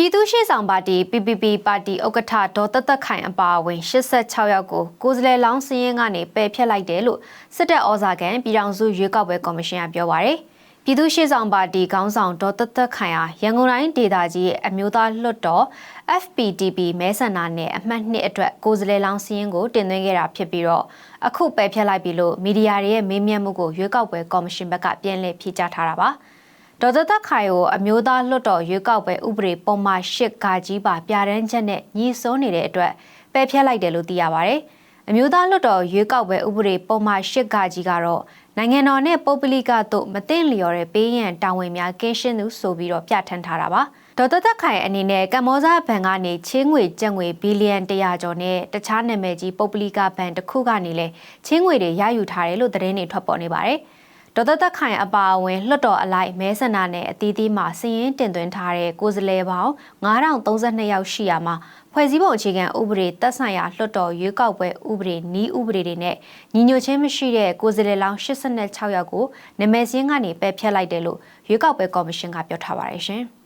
ပြည်သူ့ရှေ့ဆောင်ပါတီ PPP ပါတီဥက္ကဋ္ဌဒေါ်သက်သက်ခိုင်အပါအဝင်86ယောက်ကိုကိုယ်စားလှယ်လောင်းစည်းရင်းကနေပယ်ဖျက်လိုက်တယ်လို့စစ်တပ်ဩဇာခံပြည်ထောင်စုရွေးကောက်ပွဲကော်မရှင်ကပြောပါရယ်ပြည်သူ့ရှေ့ဆောင်ပါတီခေါင်းဆောင်ဒေါ်သက်သက်ခိုင်ဟာရန်ကုန်တိုင်းဒေသကြီးရဲ့အမျိုးသားလွှတ်တော် FPTP မဲဆန္ဒနယ်အမှတ်2အတွက်ကိုယ်စားလှယ်လောင်းစည်းရင်းကိုတင်သွင်းခဲ့တာဖြစ်ပြီးတော့အခုပယ်ဖျက်လိုက်ပြီလို့မီဒီယာတွေရဲ့မေးမြန်းမှုကိုရွေးကောက်ပွဲကော်မရှင်ဘက်ကပြန်လည်ဖြေကြားထားတာပါ။ ဒေါ်သက်သက်ခိုင်ကိုအမျိုးသားလွှတ်တော်ရွေးကောက်ပွဲဥပဒေပုံမှန်၈ကကြီးပါပြဋ္ဌာန်းချက်နဲ့ညီစိုးနေတဲ့အတွက်ပယ်ဖျက်လိုက်တယ်လို့သိရပါဗျ။အမျိုးသားလွှတ်တော်ရွေးကောက်ပွဲဥပဒေပုံမှန်၈ကကြီးကတော့နိုင်ငံတော်နဲ့ပုဂ္ဂလိကတို့မသိလျော်တဲ့ပေးရန်တာဝန်များကင်းရှင်းသူဆိုပြီးတော့ပြဋ္ဌာန်းထားတာပါ။ဒေါ်သက်သက်ခိုင်အနေနဲ့ကမ္ဘောဇဘဏ်ကနေချင်းငွေကျပ်ငွေဘီလီယံ100ကျော်နဲ့တခြားနာမည်ကြီးပုဂ္ဂလိကဘဏ်တစ်ခုကနေလည်းချင်းငွေတွေရယူထားတယ်လို့သတင်းတွေထွက်ပေါ်နေပါတယ်။ ဒေါ်သက်သက်ခိုင်အပါအဝင်လွှတ်တော်အလိုက်မဲဆန္ဒနယ်အသီးသီးမှာစည်ရင်းတင်သွင်းထားတဲ့ကိုယ်စားလှယ်ပေါင်း9032ယောက်ရှိရာမှာဖွဲ့စည်းပုံအခြေခံဥပဒေတပ်ဆိုင်ရာလွှတ်တော်ရွေးကောက်ပွဲဥပဒေနီးဥပဒေတွေနဲ့ညီညွတ်ခြင်းမရှိတဲ့ကိုယ်စားလှယ်လောင်း86ယောက်ကိုနာမည်စင်းကနေပယ်ဖျက်လိုက်တယ်လို့ရွေးကောက်ပွဲကော်မရှင်ကပြောထားပါတယ်ရှင်။